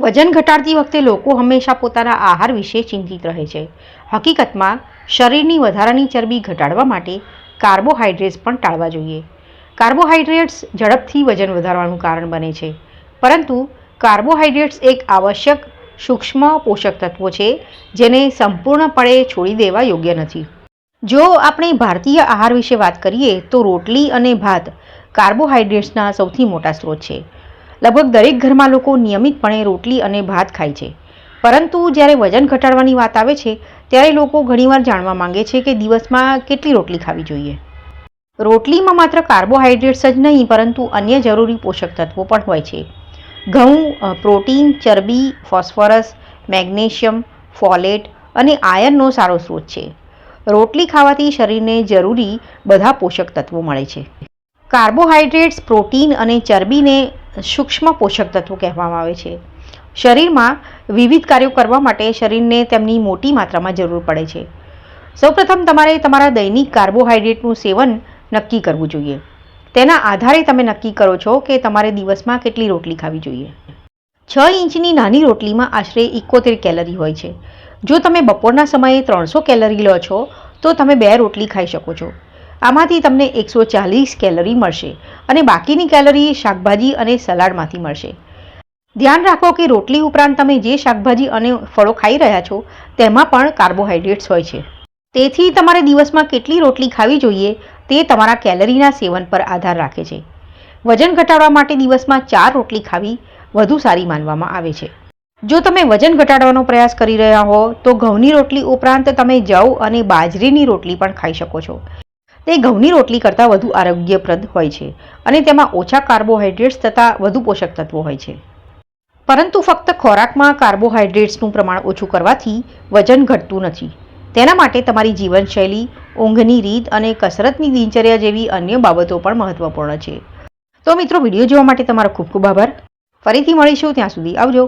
વજન ઘટાડતી વખતે લોકો હંમેશા પોતાના આહાર વિશે ચિંતિત રહે છે. હકીકતમાં, શરીરની વધારાની ચરબી ઘટાડવા માટે કાર્બોહાઈડ્રેટ્સ પણ ટાળવા જોઈએ. કાર્બોહાઈડ્રેટ્સ ઝડપથી વજન વધારવાનું કારણ બને છે. પરંતુ કાર્બોહાઈડ્રેટ્સ એક આવશ્યક સૂક્ષ્મ પોષક તત્વો છે, જેને સંપૂર્ણપણે છોડી દેવા યોગ્ય નથી. જો આપણે ભારતીય આહાર વિશે વાત કરીએ, તો રોટલી અને ભાત કાર્બોહાઈડ્રેટ્સના સૌથી મોટા સ્ત્રોત છે. લગભગ દરેક ઘરમાં લોકો નિયમિતપણે રોટલી અને ભાત ખાય છે. પરંતુ જ્યારે વજન ઘટાડવાની વાત આવે છે, ત્યારે લોકો ઘણીવાર જાણવા માંગે છે કે દિવસમાં કેટલી રોટલી ખાવી જોઈએ. રોટલીમાં માત્ર કાર્બોહાઈડ્રેટ્સ જ નહીં, પરંતુ અન્ય જરૂરી પોષક તત્વો પણ હોય છે. ઘઉં પ્રોટીન, ચરબી, ફોસ્ફરસ, મેગ્નેશિયમ, ફોલેટ અને આયર્નનો સારો સ્ત્રોત છે. રોટલી ખાવાથી શરીરને જરૂરી બધા પોષક તત્વો મળે છે. કાર્બોહાઈડ્રેટ્સ, પ્રોટીન અને ચરબીને સૂક્ષ્મ પોષક તત્વો કહેવામાં આવે છે. શરીરમાં વિવિધ કાર્યો કરવા માટે શરીરને તેમની મોટી માત્રામાં જરૂર પડે છે. સૌપ્રથમ તમારે તમારા દૈનિક કાર્બોહાઈડ્રેટનું સેવન નક્કી કરવું જોઈએ. તેના આધારે તમે નક્કી કરો છો કે તમારે દિવસમાં કેટલી રોટલી ખાવી જોઈએ. છ ઇંચની નાની રોટલીમાં આશરે ઇકોતેર કેલરી હોય છે. જો તમે બપોરના સમયે ત્રણસો કેલરી લો છો, તો તમે બે રોટલી ખાઈ શકો છો. આમાંથી તમને એકસો ચાલીસ કેલરી મળશે અને બાકીની કેલરી શાકભાજી અને સલાડમાંથી મળશે. ધ્યાન રાખો કે રોટલી ઉપરાંત તમે જે શાકભાજી અને ફળો ખાઈ રહ્યા છો, તેમાં પણ કાર્બોહાઈડ્રેટ્સ હોય છે. તેથી તમારે દિવસમાં કેટલી રોટલી ખાવી જોઈએ, તે તમારા કેલરીના સેવન પર આધાર રાખે છે. વજન ઘટાડવા માટે દિવસમાં ચાર રોટલી ખાવી વધુ સારી માનવામાં આવે છે. જો તમે વજન ઘટાડવાનો પ્રયાસ કરી રહ્યા હો, તો ઘઉંની રોટલી ઉપરાંત તમે જવ અને બાજરીની રોટલી પણ ખાઈ શકો છો. તે ઘઉંની રોટલી કરતાં વધુ આરોગ્યપ્રદ હોય છે અને તેમાં ઓછા કાર્બોહાઈડ્રેટ્સ તથા વધુ પોષક તત્વો હોય છે. પરંતુ ફક્ત ખોરાકમાં કાર્બોહાઈડ્રેટ્સનું પ્રમાણ ઓછું કરવાથી વજન ઘટતું નથી. તેના માટે તમારી જીવનશૈલી, ઊંઘની રીત અને કસરતની દિનચર્યા જેવી અન્ય બાબતો પણ મહત્વપૂર્ણ છે. તો મિત્રો, વીડિયો જોવા માટે તમારો ખૂબ ખૂબ આભાર. ફરીથી મળીશું, ત્યાં સુધી આવજો.